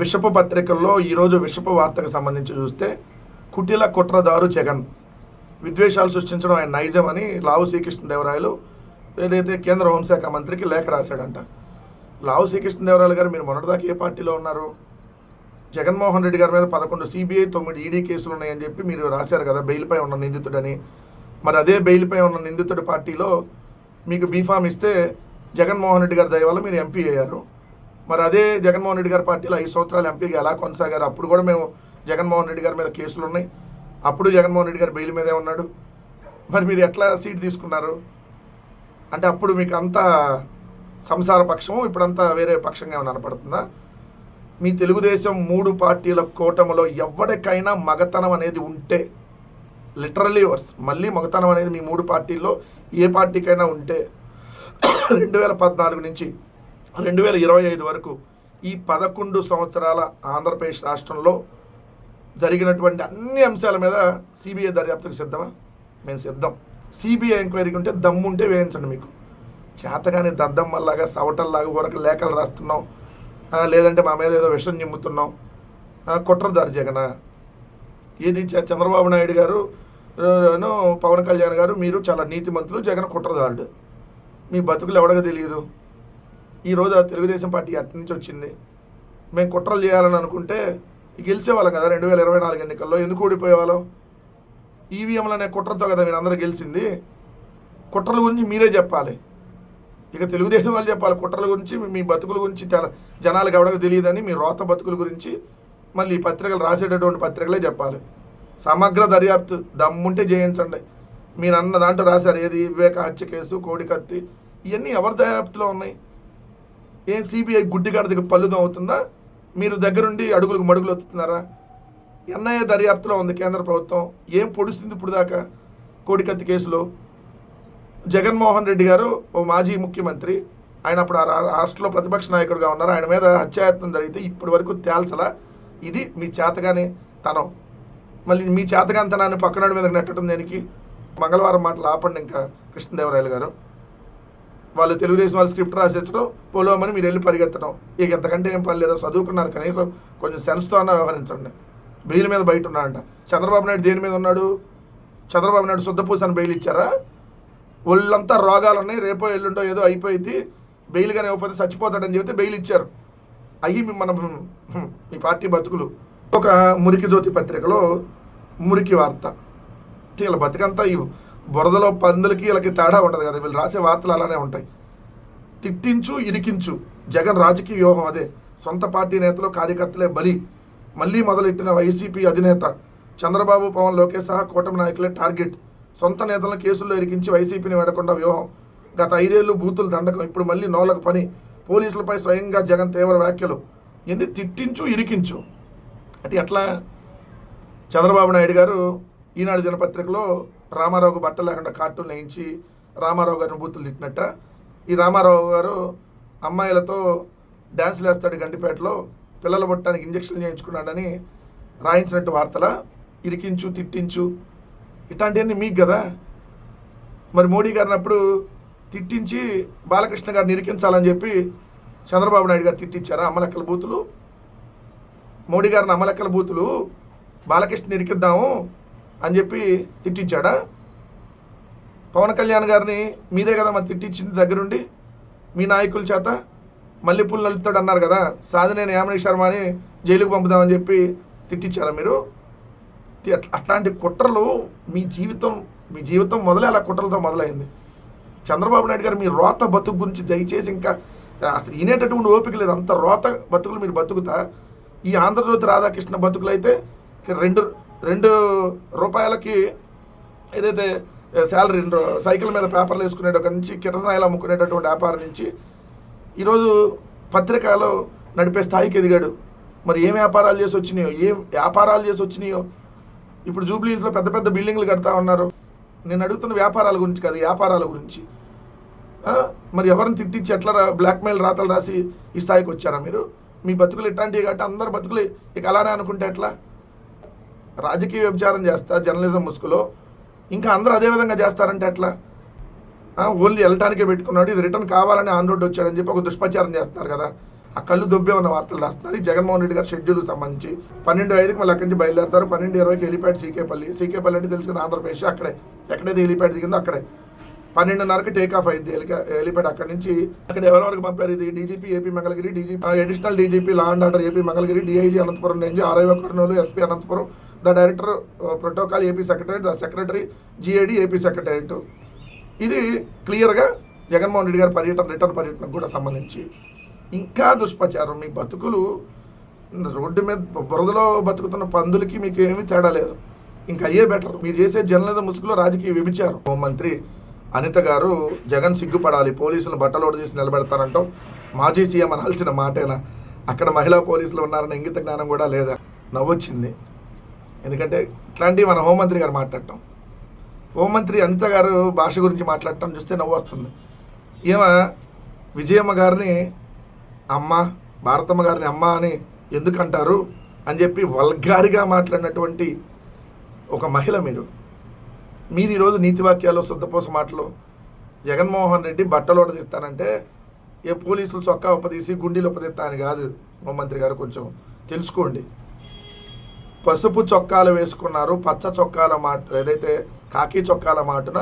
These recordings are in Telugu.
విషపు పత్రికల్లో ఈరోజు విషపు వార్తకు సంబంధించి చూస్తే కుటిల కుట్రదారు జగన్. విద్వేషాలు సృష్టించడం ఆయన నైజం అని లావు శ్రీకృష్ణదేవరాయలు ఏదైతే కేంద్ర హోంశాఖ మంత్రికి లేఖ రాశాడంట. లావు శ్రీకృష్ణదేవరాయలు గారు మీరు మొన్నటిదాకా ఏ పార్టీలో ఉన్నారు? జగన్మోహన్ రెడ్డి గారి మీద పదకొండు సిబిఐ తొమ్మిది ఈడీ కేసులు ఉన్నాయని చెప్పి మీరు రాశారు కదా బెయిల్పై ఉన్న నిందితుడని. మరి అదే బెయిల్పై ఉన్న నిందితుడి పార్టీలో మీకు బీఫామ్ ఇస్తే జగన్మోహన్ రెడ్డి గారి దయ వల్ల మీరు ఎంపీ అయ్యారు. మరి అదే జగన్మోహన్ రెడ్డి గారి పార్టీలో ఐదు సంవత్సరాలు ఎంపీగా ఎలా కొనసాగారు అప్పుడు కూడా మేము జగన్మోహన్ రెడ్డి గారి మీద కేసులు ఉన్నాయి. అప్పుడు జగన్మోహన్ రెడ్డి గారు బెయిల్ మీదే ఉన్నాడు. మరి మీరు ఎట్లా సీట్ తీసుకున్నారు? అంటే అప్పుడు మీకు అంతా సంసార పక్షము ఇప్పుడంతా వేరే పక్షంగా ఏమైనా కనపడుతుందా? మీ తెలుగుదేశం మూడు పార్టీల కూటమిలో ఎవరికైనా మగతనం అనేది ఉంటే లిటరలీ వర్స్ మళ్ళీ మగతనం అనేది మీ మూడు పార్టీల్లో ఏ పార్టీకైనా ఉంటే రెండు వేల పద్నాలుగు నుంచి రెండు వేల ఇరవై ఐదు వరకు ఈ పదకొండు సంవత్సరాల ఆంధ్రప్రదేశ్ రాష్ట్రంలో జరిగినటువంటి అన్ని అంశాల మీద సిబిఐ దర్యాప్తుకు సిద్ధమా? మేము సిద్ధం. సిబిఐ ఎంక్వైరీకి ఉంటే దమ్ముంటే వేయించండి మీకు. చేతగాని దద్దమ్మల్లాగా సవటల్లాగా వరకు లేఖలు రాస్తున్నాం. లేదంటే మా మీద ఏదో విషం నిమ్ముతున్నాం. కుట్రదారు జగన ఏది చ- చంద్రబాబు నాయుడు గారు పవన్ కళ్యాణ్ గారు మీరు చాలా నీతిమంతులు జగన్ కుట్రదారుడు. మీ బతుకులు ఎవడగా తెలియదు? ఈరోజు ఆ తెలుగుదేశం పార్టీ అటు నుంచి వచ్చింది. మేము కుట్రలు చేయాలని అనుకుంటే గెలిచేవాళ్ళం కదా రెండు వేల ఇరవై నాలుగు ఎన్నికల్లో. ఎందుకు ఓడిపోయేవాళ్ళం ఈవీఎంలు అనే కుట్రతో కదా మీరు అందరూ గెలిచింది. కుట్రల గురించి మీరే చెప్పాలి. ఇక తెలుగుదేశం వాళ్ళు చెప్పాలి కుట్రల గురించి మీ- బతుకుల గురించి తెల- జనాలకు ఎవడకు తెలియదని మీ రోత బతుకుల గురించి మళ్ళీ ఈ పత్రికలు రాసేటటువంటి పత్రికలే చెప్పాలి. సమగ్ర దర్యాప్తు దమ్ముంటే చేయించండి మీరు అన్న దాంట్లో రాశారు ఏది? వివేక హత్య కేసు కోడికత్తి ఇవన్నీ ఎవరి దర్యాప్తులో ఉన్నాయి? ఏం సిబిఐ గుడ్డిగాడి దగ్గర పళ్ళుదం అవుతుందా మీరు దగ్గరుండి అడుగులకు మడుగులు వస్తున్నారా ఎన్ఐఏ దర్యాప్తులో ఉంది కేంద్ర ప్రభుత్వం. ఏం పొడుస్తుంది ఇప్పుడు దాకా కోడికత్తి కేసులో? జగన్మోహన్ రెడ్డి గారు ఓ మాజీ ముఖ్యమంత్రి. ఆయన అప్పుడు ఆ రా- రాష్ట్రంలో ప్రతిపక్ష నాయకుడిగా ఉన్నారు. ఆయన మీద హత్యాయత్నం జరిగితే ఇప్పటి వరకు తేల్చలా. ఇది మీ చేతగాని తనం. మళ్ళీ మీ చేతగానితనాన్ని పక్కన మీద నెట్టడం దేనికి? మంగళవారం మాటలు ఆపండి ఇంకా. కృష్ణదేవరాయలు గారు. వాళ్ళు తెలుగుదేశం వాళ్ళు స్క్రిప్ట్ రాసేచ్చడం పోలోమని మీరు వెళ్ళి పరిగెత్తడం ఇక ఎంతకంటే ఏం పని లేదో చదువుకున్నారు కనీసం కొంచెం సెన్స్తో అన్న వ్యవహరించండి. బెయిల్ మీద బయట ఉన్నాడంట చంద్రబాబు నాయుడు దేని మీద ఉన్నాడు? చంద్రబాబు నాయుడు శుద్ధపూసని బెయిల్ ఇచ్చారా? ఒళ్ళంతా రోగాలు ఉన్నాయి రేపో ఎల్లుండో ఏదో అయిపోయింది బెయిల్ కానీ ఇవ్వకపోతే చచ్చిపోతాడని చెబితే బెయిల్ ఇచ్చారు. అయ్యి మనం మన మీ పార్టీ బతుకులు. ఒక మురికి జ్యోతి పత్రికలో మురికి వార్త. వీళ్ళ బతుకంతా ఈ బురదలో పందులకి వీళ్ళకి తేడా ఉండదు కదా. వీళ్ళు రాసే వార్తలు అలానే ఉంటాయి. తిట్టించు ఇరికించు. జగన్ రాజకీయ వ్యూహం అదే. సొంత పార్టీ నేతలు కార్యకర్తలే బలి. మళ్ళీ మొదలెట్టిన వైసీపీ అధినేత. చంద్రబాబు పవన్ లోకేష్ సహా కూటమి నాయకులే టార్గెట్. సొంత నేతలను కేసుల్లో ఇరికించి వైసీపీని వెడకుండా వ్యూహం. గత ఐదేళ్ళు బూతులు దండకం. ఇప్పుడు మళ్ళీ నోళ్ళకు పని. పోలీసులపై స్వయంగా జగన్ తీవ్ర వ్యాఖ్యలు. ఏంది తిట్టించు ఇరికించు? అంటే ఎట్లా? చంద్రబాబు నాయుడు గారు ఈనాడు దినపత్రికలో రామారావుకు బట్ట లేకుండా కార్టూన్ వేయించి రామారావు గారిని బూతులు తిట్టినట్ట. ఈ రామారావు గారు అమ్మాయిలతో డ్యాన్సులు వేస్తాడు గండిపేటలో పిల్లలు పుట్టడానికి ఇంజక్షన్లు చేయించుకున్నాడని రాయించినట్టు వార్తల. ఇరికించు తిట్టించు ఇట్లాంటివన్నీ మీకు కదా. మరి మోడీ గారిని అప్పుడు తిట్టించి బాలకృష్ణ గారిని ఇరికించాలని చెప్పి చంద్రబాబు నాయుడు గారు తిట్టించారా? అమ్మలెక్కల బూతులు? మోడీ గారిని అమలెక్కల బూతులు? బాలకృష్ణ ఇరికిద్దాము అని చెప్పి తిట్టించాడా? పవన్ కళ్యాణ్ గారిని మీరే కదా మరి తిట్టించింది దగ్గరుండి? మీ నాయకుల చేత మల్లెపూలు నలుపుతాడు అన్నారు కదా సాధినేని యామిని శర్మ అని జైలుకు పంపుదామని చెప్పి తిట్టించారా మీరు? అట్లాంటి కుట్రలు మీ జీవితం మీ జీవితం మొదలే అలా కుట్రలతో మొదలైంది. చంద్రబాబు నాయుడు గారు మీ రోత బతుకు గురించి దయచేసి ఇంకా అసలు వినేటటువంటి ఓపిక లేదు. అంత రోత బతుకులు మీరు బతుకుతా ఈ ఆంధ్రజ్యోతి రాధాకృష్ణ బతుకులు అయితే రెండు రెండు రూపాయలకి ఏదైతే శాలరీ రెండు సైకిల్ మీద పేపర్లు వేసుకునేటక్కడి నుంచి కిరసనాయిలు అమ్ముకునేటటువంటి వ్యాపారం నుంచి ఈరోజు పత్రికలో నడిపే స్థాయికి ఎదిగాడు. మరి ఏం వ్యాపారాలు చేసి వచ్చినాయో ఏం వ్యాపారాలు చేసి వచ్చినాయో? ఇప్పుడు జూబ్లీస్లో పెద్ద పెద్ద బిల్డింగ్లు కడతా ఉన్నారు. నేను అడుగుతున్న వ్యాపారాల గురించి కాదు వ్యాపారాల గురించి. మరి ఎవరిని తిట్టించి ఎట్లా బ్లాక్మెయిల్ రాతలు రాసి ఈ స్థాయికి వచ్చారా మీరు? మీ బతుకులు ఇట్లాంటివి కాబట్టి అందరు బతుకులు ఇక అలానే అనుకుంటే ఎట్లా? రాజకీయ వ్యభిచారం చేస్తా జర్నలిజం ముసుగులో. ఇంకా అందరూ అదే విధంగా చేస్తారంటే ఎట్లా? ఓన్లీ వెళ్ళటానికే పెట్టుకున్నాడు ఇది రిటర్న్ కావాలని ఆన్ రోడ్ వచ్చాడని చెప్పి ఒక దుష్ప్రచారం చేస్తారు కదా. ఆ కళ్ళు దొబ్బే ఉన్న వార్తలు రాస్తున్నారు. ఈ జగన్మోహన్ రెడ్డి గారు షెడ్యూల్ సంబంధించి పన్నెండు ఐదుకి మళ్ళీ అక్కడి నుంచి బయలుదేరతారు. పన్నెండు ఇరవైకి హెలిప్యాడ్ సీకేపల్లి సీకేపల్లి అంటే తెలిసిన ఆంధ్రప్రదేశ్ అక్కడే. ఎక్కడైతే హెలిప్యాడ్ దిగిందో అక్కడే. పన్నెండున్నరకు టేక్ ఆఫ్ అయింది హెలికా- హెలిప్యాడ్ అక్కడి నుంచి. అక్కడ ఎవరెవరికి పంపారు? ఇది DGP AP Mangalagiri DGP additional DGP law and order AP Mangalagiri DIG Anantapur range RIO Kurnool SP Anantapur the director protocol AP secretary the secretary GAD AP secretariat ఇది క్లియర్గా జగన్మోహన్ రెడ్డి గారి పర్యటన రిటర్న్ పర్యటనకు కూడా సంబంధించి. ఇంకా దుష్ప్రచారం మీ బతుకులు రోడ్డు మీద బురదలో బతుకుతున్న పందులకి మీకు ఏమీ తేడా లేదు. ఇంకా అయ్యే బెటర్. మీరు చేసే జర్నలిజం ముసుగులో రాజకీయ వ్యభిచారం. హోంమంత్రి అనిత గారు జగన్ సిగ్గుపడాలి పోలీసులను బట్టలోడు చేసి నిలబెడతానంటాం మాజీ సీఎం అనాల్సిన మాటేనా? అక్కడ మహిళా పోలీసులు ఉన్నారన్న ఇంగిత జ్ఞానం కూడా లేదా? నవ్వొచ్చింది. ఎందుకంటే ఇట్లాంటివి మన హోంమంత్రి గారు మాట్లాడటం. హోంమంత్రి అనిత గారు భాష గురించి మాట్లాడటం చూస్తే నవ్వు వస్తుంది. ఈమె విజయమ్మ గారిని అమ్మ భారతమ్మ గారిని అమ్మ అని ఎందుకంటారు అని చెప్పి వల్గారిగా మాట్లాడినటువంటి ఒక మహిళ మీరు. మీరు ఈరోజు నీతి వాక్యాలు శుద్ధపోస మాటలు జగన్మోహన్ రెడ్డి బట్టలు తీస్తానంటే ఏ పోలీసులు చొక్కా ఉపదీసి గుండీలు ఉపదీస్తా అని కాదు హోంమంత్రి గారు కొంచెం తెలుసుకోండి. పసుపు చొక్కాలు వేసుకున్నారు పచ్చ చొక్కాల మాట ఏదైతే కాకి చొక్కాల మాటున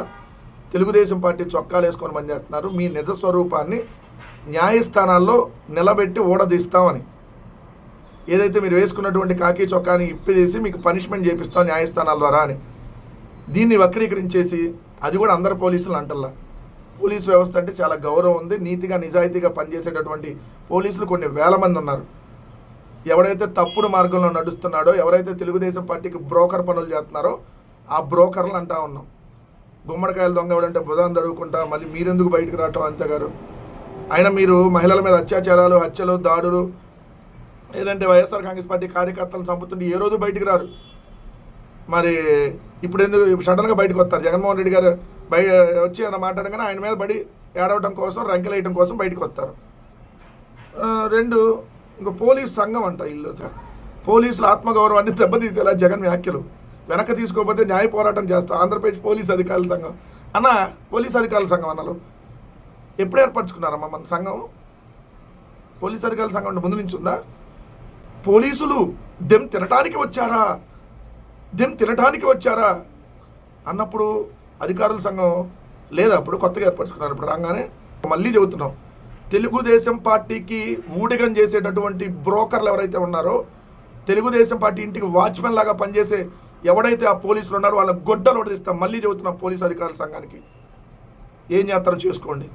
తెలుగుదేశం పార్టీ చొక్కాలు వేసుకొని పనిచేస్తున్నారు. మీ నిజ స్వరూపాన్ని న్యాయస్థానాల్లో నిలబెట్టి ఓడదీస్తామని ఏదైతే మీరు వేసుకున్నటువంటి కాకి చొక్కాని ఇప్పిదేసి మీకు పనిష్మెంట్ చేపిస్తాం న్యాయస్థానాల ద్వారా అని. దీన్ని వక్రీకరించేసి అది కూడా అందరు పోలీసులు అంటల్లా. పోలీసు వ్యవస్థ అంటే చాలా గౌరవం ఉంది. నీతిగా నిజాయితీగా పనిచేసేటటువంటి పోలీసులు కొన్ని వేల మంది ఉన్నారు. ఎవడైతే తప్పుడు మార్గంలో నడుస్తున్నాడో ఎవరైతే తెలుగుదేశం పార్టీకి బ్రోకర్ పనులు చేస్తున్నారో ఆ బ్రోకర్లు అంటా ఉన్నాం. గుమ్మడికాయలు దొంగ ఎవడంటే బుధాన్ని తడుగుకుంటా మళ్ళీ మీరెందుకు బయటకు రావటం అంతే గారు. అయినా మీరు మహిళల మీద అత్యాచారాలు హత్యలు దాడులు లేదంటే వైఎస్ఆర్ కాంగ్రెస్ పార్టీ కార్యకర్తలను చంపుతుంటే ఏ రోజు బయటకు రారు? మరి ఇప్పుడు ఎందుకు సడన్గా బయటకు వస్తారు? జగన్మోహన్ రెడ్డి గారు బయ వచ్చి అన్న మాట్లాడగానే ఆయన మీద బడి ఏడవటం కోసం రంకెలేయటం కోసం బయటకు వస్తారు. రెండు ఇంకా పోలీస్ సంఘం అంట ఇల్లు. పోలీసుల ఆత్మగౌరవాన్ని దెబ్బతీసేలా జగన్ వ్యాఖ్యలు. వెనక్కి తీసుకోకపోతే న్యాయ పోరాటం చేస్తా. ఆంధ్రప్రదేశ్ పోలీస్ అధికారుల సంఘం. అన్న పోలీస్ అధికారుల సంఘం అన్నలు. ఎప్పుడు ఏర్పరచుకున్నారమ్మా మన సంఘం? పోలీస్ అధికారుల సంఘం ముందు నుంచి ఉందా? పోలీసులు దెమ్ తినటానికి వచ్చారా? దెమ్ తినటానికి వచ్చారా? అన్నప్పుడు అధికారుల సంఘం లేదా అప్పుడు కొత్తగా ఏర్పరచుకున్నారు. ఇప్పుడు రాగానే మళ్ళీ చెబుతున్నాం. తెలుగుదేశం పార్టీకి ఊడిగం చేసేటటువంటి బ్రోకర్లు ఎవరైతే ఉన్నారో తెలుగుదేశం పార్టీ ఇంటికి వాచ్మెన్ లాగా పనిచేసే ఎవడైతే ఆ పోలీసులు ఉన్నారో వాళ్ళ గొడ్డలు ఒడిస్తాం మళ్ళీ చెబుతున్నాం పోలీసు అధికారుల సంఘానికి. ఏం చేస్తారో చేసుకోండి.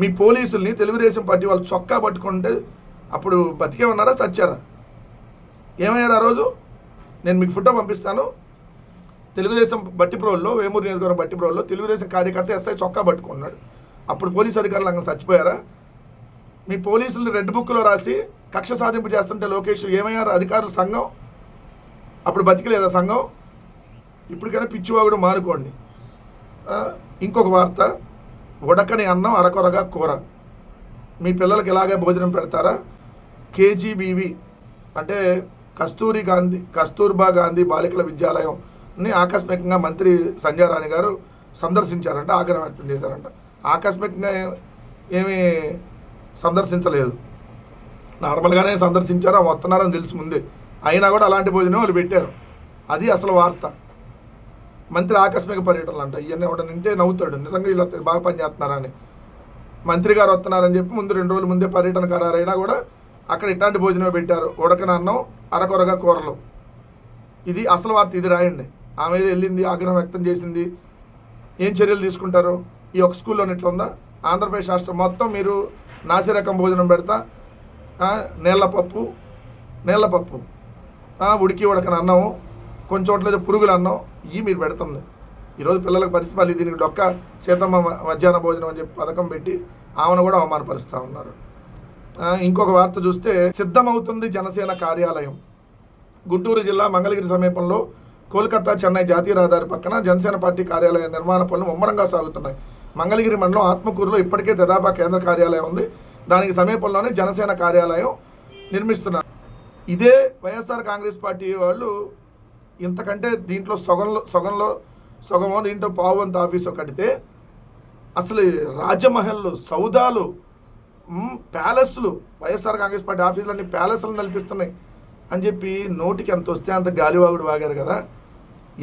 మీ పోలీసుల్ని తెలుగుదేశం పార్టీ వాళ్ళు చొక్కా పట్టుకుంటే అప్పుడు బతికే ఉన్నారా చచ్చారా? ఏమయ్యారు ఆ రోజు? నేను మీకు ఫోటో పంపిస్తాను. తెలుగుదేశం బట్టిప్రోల్లో వేమూరు నియోజకవర్గం బట్టిప్రోల్లో తెలుగుదేశం కార్యకర్త ఎస్ఐ చొక్కా పట్టుకున్నాడు. అప్పుడు పోలీసు అధికారులు అంగ చచ్చిపోయారా? మీ పోలీసులు రెడ్ బుక్లో రాసి కక్ష సాధింపు చేస్తుంటే లోకేష్ ఏమయ్యారు? అధికారుల సంఘం? అప్పుడు బతికలేదా సంఘం? ఇప్పటికైనా పిచ్చివాగుడు మానుకోండి. ఇంకొక వార్త. ఉడకని అన్నం అరకొరగా కూర. మీ పిల్లలకి ఇలాగే భోజనం పెడతారా? కేజీబీవి అంటే కస్తూరి గాంధీ కస్తూర్బా గాంధీ బాలికల విద్యాలయంని ఆకస్మికంగా మంత్రి సంజయ్ రాణి గారు సందర్శించారంట ఆగ్రహం వ్యక్తం చేశారంట. ఆకస్మికంగా ఏమీ సందర్శించలేదు. నార్మల్గానే సందర్శించారు ఆ వస్తున్నారని తెలుసు ముందే. అయినా కూడా అలాంటి భోజనం వాళ్ళు పెట్టారు. అది అసలు వార్త. మంత్రి ఆకస్మిక పర్యటనలు అంట ఇవన్నీ ఎవడ నింటే నవ్వుతాడు. నిజంగా వీళ్ళు బాగా పనిచేస్తున్నారని మంత్రి గారు వస్తున్నారని చెప్పి ముందు రెండు రోజుల ముందే పర్యటన ఖరారైనా కూడా అక్కడ ఇట్లాంటి భోజనమే పెట్టారు. ఉడకన అన్నం అరకొరగా కూరలు. ఇది అసలు వార్త. ఇది రాయండి. ఆమె వెళ్ళింది ఆగ్రహం వ్యక్తం చేసింది. ఏం చర్యలు తీసుకుంటారు? ఈ ఒక స్కూల్లో ఇట్లా ఉందా ఆంధ్రప్రదేశ్ రాష్ట్రం మొత్తం మీరు నాసిరకం భోజనం పెడతా నీళ్ళపప్పు నీళ్ళపప్పు పప్పు ఉడికి ఉడకని అన్నం కొంచెం చోట్ల పురుగులు అన్నం ఇవి మీరు పెడుతుంది. ఈరోజు పిల్లలకు పరిస్థితి మళ్ళీ దీనికి డొక్క సీతమ్మ మధ్యాహ్న భోజనం అని చెప్పి పథకం పెట్టి ఆమెను కూడా అవమానపరుస్తూ ఉన్నారు. ఇంకొక వార్త చూస్తే సిద్ధమవుతుంది జనసేన కార్యాలయం. గుంటూరు జిల్లా మంగళగిరి సమీపంలో కోల్కతా చెన్నై జాతీయ రహదారి పక్కన జనసేన పార్టీ కార్యాలయ నిర్మాణ పనులు ముమ్మరంగా సాగుతున్నాయి. మంగళగిరి మండలం ఆత్మకూరులో ఇప్పటికే తెదాపా కేంద్ర కార్యాలయం ఉంది. దానికి సమీపంలోనే జనసేన కార్యాలయం నిర్మిస్తున్నారు. ఇదే వైఎస్ఆర్ కాంగ్రెస్ పార్టీ వాళ్ళు ఇంతకంటే దీంట్లో సగంలో సగంలో సగమో దీంట్లో పావు ఆఫీస్ ఆఫీసు కడితే అసలు రాజమహల్లు సౌదాలు ప్యాలెస్లు వైఎస్ఆర్ కాంగ్రెస్ పార్టీ ఆఫీసులన్నీ ప్యాలెస్లు నడిపిస్తున్నాయి అని చెప్పి నోటికి ఎంత వస్తే అంత గాలివాగుడు వాగారు కదా.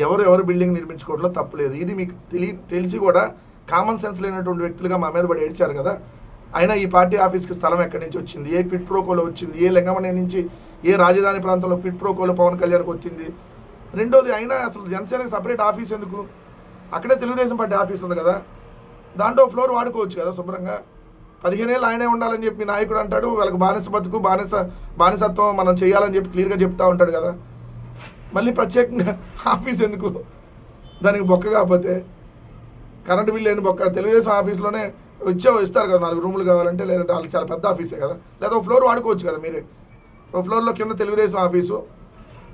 ఎవరు ఎవరు బిల్డింగ్ నిర్మించుకోవడంలో తప్పులేదు ఇది మీకు తెలి తెలిసి కూడా కామన్ సెన్స్ లేనటువంటి వ్యక్తులుగా మా మీద పడి ఏడ్చారు కదా. అయినా ఈ పార్టీ ఆఫీస్కి స్థలం ఎక్కడి నుంచి వచ్చింది? ఏ క్విట్ ప్రోకోలో వచ్చింది? ఏ లింగమనే నుంచి ఏ రాజధాని ప్రాంతంలో క్విట్ ప్రోకోలో పవన్ కళ్యాణ్కి వచ్చింది? రెండోది అయినా అసలు జనసేనకి సపరేట్ ఆఫీస్ ఎందుకు? అక్కడే తెలుగుదేశం పార్టీ ఆఫీస్ ఉంది కదా. దాంట్లో ఫ్లోర్ వాడుకోవచ్చు కదా శుభ్రంగా. పదిహేనేళ్ళు ఆయనే ఉండాలని చెప్పి నాయకుడు అంటాడు వాళ్ళకి బానిస బతుకు బానిస బానిసత్వం మనం చేయాలని చెప్పి క్లియర్గా చెప్తా ఉంటాడు కదా. మళ్ళీ ప్రత్యేకంగా ఆఫీస్ ఎందుకు? దానికి బొక్క కాకపోతే కరెంటు బిల్ లేని బొక్క తెలుగుదేశం ఆఫీస్లోనే వచ్చే ఇస్తారు కదా నాలుగు రూములు కావాలంటే లేదంటే వాళ్ళకి చాలా పెద్ద ఆఫీసే కదా. లేదా ఒక ఫ్లోర్ వాడుకోవచ్చు కదా మీరే. ఒక ఫ్లోర్లో కింద తెలుగుదేశం ఆఫీసు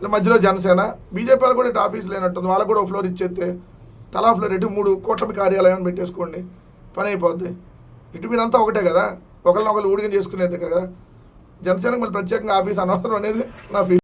మధ్యలో జనసేన బీజేపీ వాళ్ళు కూడా ఇటు ఆఫీస్ లేనట్టుంది. వాళ్ళకు కూడా ఒక ఫ్లోర్ ఇచ్చేస్తే తలా ఫ్లోర్ ఇటు మూడు కూటమి కార్యాలయం పెట్టేసుకోండి. పని అయిపోద్ది. ఇటు మీరంతా ఒకటే కదా. ఒకరినొకరు ఊడిగం చేసుకునేది కదా. జనసేనకు మళ్ళీ ప్రత్యేకంగా ఆఫీస్ అనవసరం అనేది నా ఫీల్.